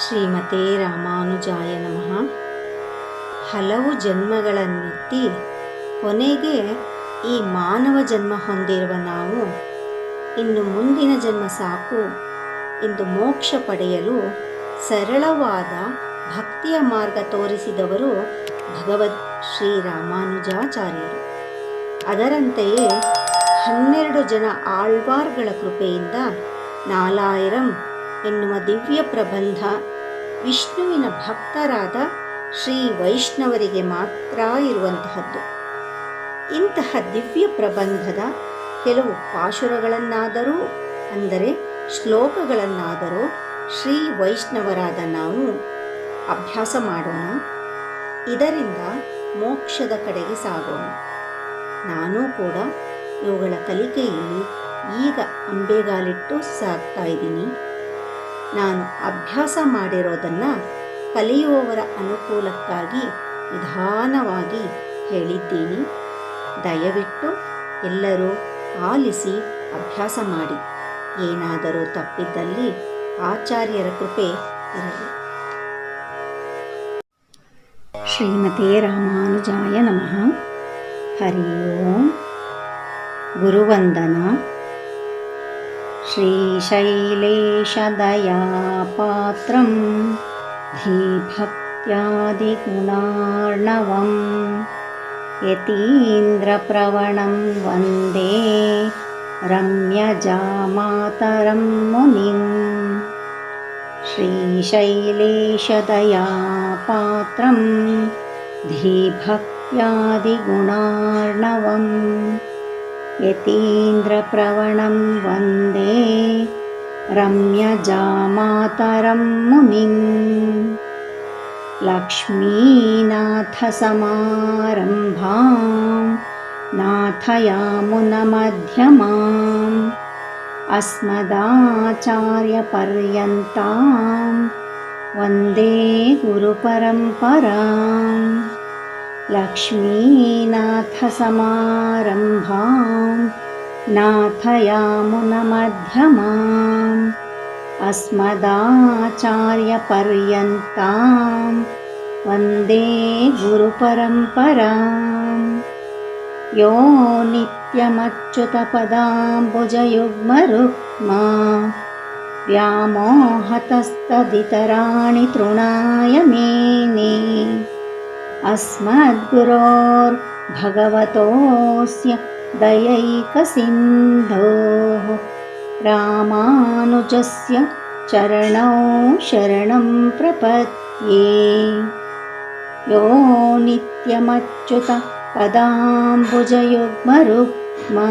ಶ್ರೀಮತೆ ರಾಮಾನುಜಾಯ ನಮಃ. ಹಲವು ಜನ್ಮಗಳನ್ನೆತ್ತಿ ಕೊನೆಗೆ ಈ ಮಾನವ ಜನ್ಮ ಹೊಂದಿರುವ ನಾವು ಇನ್ನು ಮುಂದಿನ ಜನ್ಮ ಸಾಕು ಎಂದು ಮೋಕ್ಷ ಪಡೆಯಲು ಸರಳವಾದ ಭಕ್ತಿಯ ಮಾರ್ಗ ತೋರಿಸಿದವರು ಭಗವದ್ ಶ್ರೀರಾಮಾನುಜಾಚಾರ್ಯರು ಅದರಂತೆಯೇ ಹನ್ನೆರಡು ಜನ ಆಳ್ವಾರ್ಗಳ ಕೃಪೆಯಿಂದ ನಾಲಾಯಿರಂ ಎನ್ನುವ ದಿವ್ಯ ಪ್ರಬಂಧ ವಿಷ್ಣುವಿನ ಭಕ್ತರಾದ ಶ್ರೀ ವೈಷ್ಣವರಿಗೆ ಮಾತ್ರ ಇರುವಂತಹದ್ದು. ಇಂತಹ ದಿವ್ಯ ಪ್ರಬಂಧದ ಕೆಲವು ಪಾಶುರಗಳನ್ನಾದರೂ, ಅಂದರೆ ಶ್ಲೋಕಗಳನ್ನಾದರೂ ಶ್ರೀ ವೈಷ್ಣವರಾದ ನಾವು ಅಭ್ಯಾಸ ಮಾಡೋಣ. ಇದರಿಂದ ಮೋಕ್ಷದ ಕಡೆಗೆ ಸಾಗೋಣ. ನಾನು ಕೂಡ ಇವುಗಳ ಕಲಿಕೆಯಲ್ಲಿ ಈಗ ಅಂಬೆಗಾಲಿಟ್ಟು ಸಾಕ್ತಾ ಇದ್ದೀನಿ. ನಾನು ಅಭ್ಯಾಸ ಮಾಡಿರೋದನ್ನು ಕಲಿಯುವವರ ಅನುಕೂಲಕ್ಕಾಗಿ ನಿಧಾನವಾಗಿ ಹೇಳಿದ್ದೀನಿ. ದಯವಿಟ್ಟು ಎಲ್ಲರೂ ಆಲಿಸಿ ಅಭ್ಯಾಸ ಮಾಡಿ. ಏನಾದರೂ ತಪ್ಪಿದ್ದಲ್ಲಿ ಆಚಾರ್ಯರ ಕೃಪೆ ಇರಲಿ. ಶ್ರೀಮತಿ ರಾಮಾನುಜಾಯ ನಮಃ. ಹರಿ ಓಂ. ಗುರುವಂದನಾ. श्रीशैलेशदयापात्रं धीभक्त्यादिगुणार्णवं यतीन्द्रप्रवणं वन्दे रम्यजामातरं मुनिं श्रीशैलेशदयापात्रं धीभक्त्यादिगुणार्णवम् यतीन्द्रप्रवणं वन्दे रम्यजामातरं मुनिम्। लक्ष्मीनाथसमारम्भां नाथयामुनमध्यमाम् अस्मदाचार्यपर्यन्तां वन्दे गुरुपरम्पराम् लक्ष्मीनाथसमारम्भां नाथयामुनमध्यमाम् अस्मदाचार्यपर्यन्तां वन्दे गुरुपरम्पराम् यो नित्यमच्युतपदाम्बुजयुग्मरुक्मा व्यामोहतस्तदितराणि तृणाय मेने अस्मद्गुरोर्भगवतोऽस्य दयैकसिन्धोः रामानुजस्य चरणौ शरणं प्रपद्ये। यो नित्यमच्युत पदाम्बुजयुग्मरुक्मा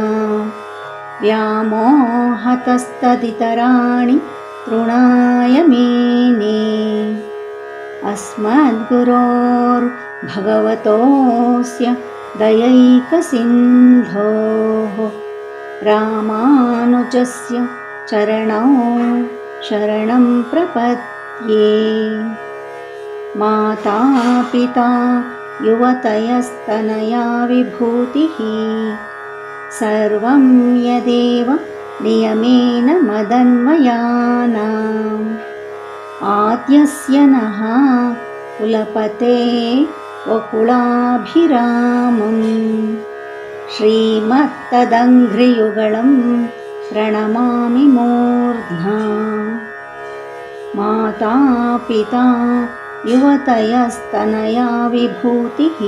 व्यामोहतस्तदितराणि मेने अस्मद्गुरोर्भगवतोऽस्य दयैकसिन्धोः रामानुजस्य चरणौ शरणं प्रपद्ये। माता पिता युवतयस्तनया विभूतिः सर्वं यदेव नियमेन मदन्मयानाम् आद्यस्य नः कुलपते वकुलाभिरामं श्रीमत्तदङ्घ्रियुगलं प्रणमामि मूर्ध्ना। माता पिता युवतयस्तनया विभूतिः।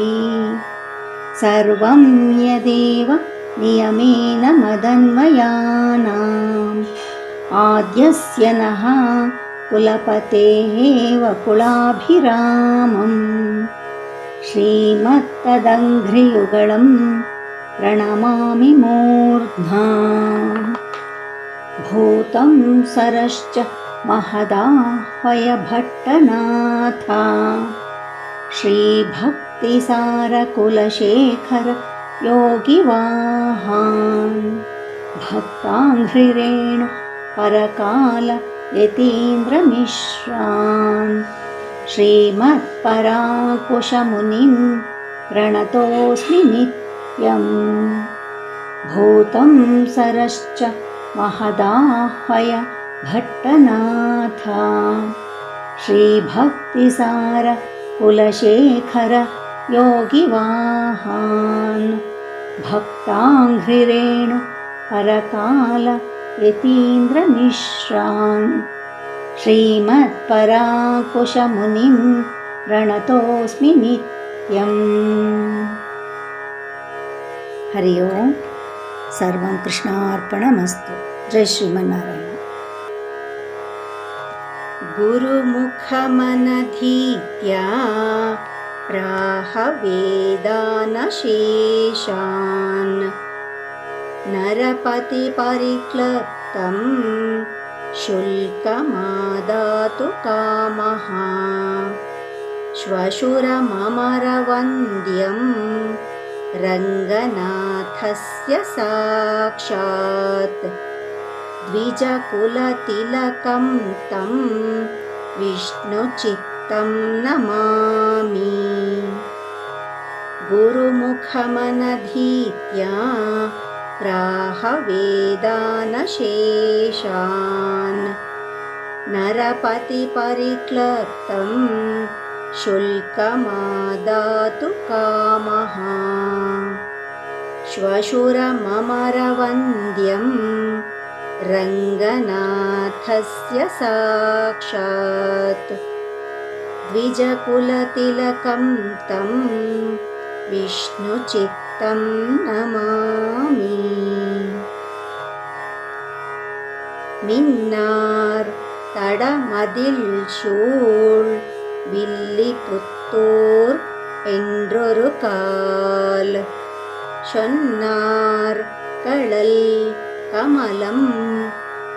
सर्वं यदेव नियमेन मदन्मयानाम् आद्यस्य नः कुलपतेः वकुलाभिरामम् श्रीमत्तदङ्घ्रियुगलं प्रणमामि मूर्ध्ना भूतं सरश्च महदाह्वयभट्टनाथा श्रीभक्तिसारकुलशेखर योगिवाहान्। भक्ताङ्घ्रिरेणु परकाल यतीन्द्रमिश्रान्। श्रीमत्पराकुशमुनिं प्रणतोऽस्मि नित्यम्। भूतं सरश्च महदाह्वय भट्टनाथा। श्रीभक्तिसार कुलशेखर योगिवाहान्। भक्ताङ्घ्रिरेणु परकाल यतीन्द्रमिश्रान् श्रीमत्पराकुशमुनिं प्रणतोऽस्मि नित्यम्। हरि ओम्। सर्वं कृष्णार्पणमस्तु। जय श्रीमन्नारायण। गुरुमुखमनधीत्या प्राहवेदानशेषान् नरपतिपरिक्लप्तं शुल्कमादातु कामः। श्वशुरममरवन्द्यं रङ्गनाथस्य साक्षात्। द्विजकुलतिलकं तं विष्णुचित्तं नमामि। गुरुमुखमनधीत्या प्राहवेदानशेषान् नरपतिपरिक्लप्तं शुल्कमादातु कामः। श्वशुरममरवन्द्यं रङ्गनाथस्य साक्षात्। द्विजकुलतिलकं तं विष्णुचित्तं नमामि மின்னார் தடமதில் சூழ் வில்லிபுத்தூர் என்றொரு கால் சொன்னார் கடல் கமலம்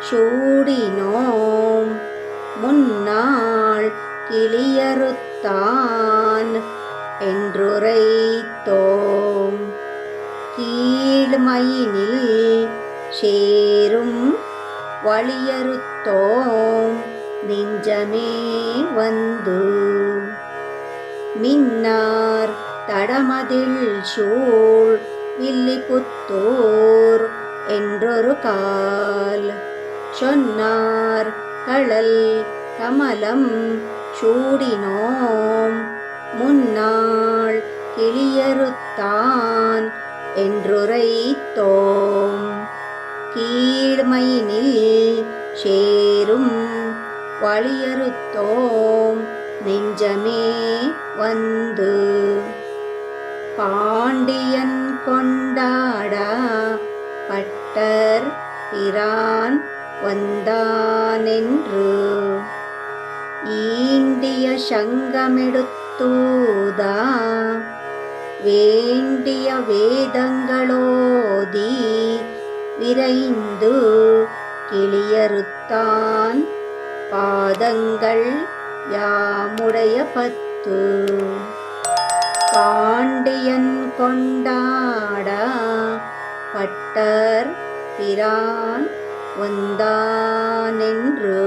சூடினோம் முன்னாள் கிளியறுத்தான் என்றுரைத்தோம் கீழ்மயினில் சேரும் வழியறுத்தோம். நெஞ்சமே வந்து மின்னார் தடமதில் சூழ் வில்லிபுத்தூர் என்றொரு கால் சொன்னார் கடல் கமலம் சூடினோம். முன்னாள் கிளியறுத்தான் என்றுரைத்தோம். கீழ்மையினில் சேரும் வழியறுத்தோம். நெஞ்சமே வந்து பாண்டியன் கொண்டாடா பட்டர் பிரான் வந்தானென்று. ஈண்டிய சங்கமெடுத்தூதா வேண்டிய வேதங்களோதி விரைந்து கிளியறுத்தான் பாதங்கள் யாமுடைய பத்து. பாண்டியன் கொண்டாட பட்டர் பிரான் வந்தானென்று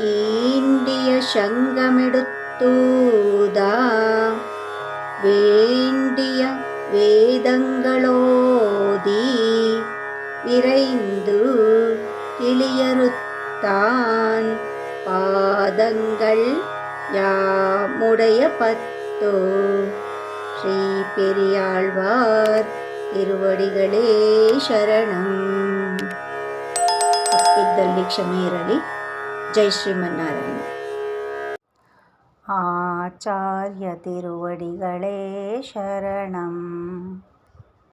ஈண்டிய சங்கமெடுத்தூதா விரைந்து கிளியறுத்தான் பாதங்கள் யாமுடைய பத்தோ ஸ்ரீ பெரியாழ்வார் ತಿರುವಡಿಗಳೇ ಶರಣಂ ತಪ್ಪಿದ್ದಲ್ಲಿ ಕ್ಷಮೆ ಇರಲಿ ಜೈ ಶ್ರೀಮನ್ನಾರಾಯಣ ಆಚಾರ್ಯ ತಿರುವಡಿಗಳೇ ಶರಣಂ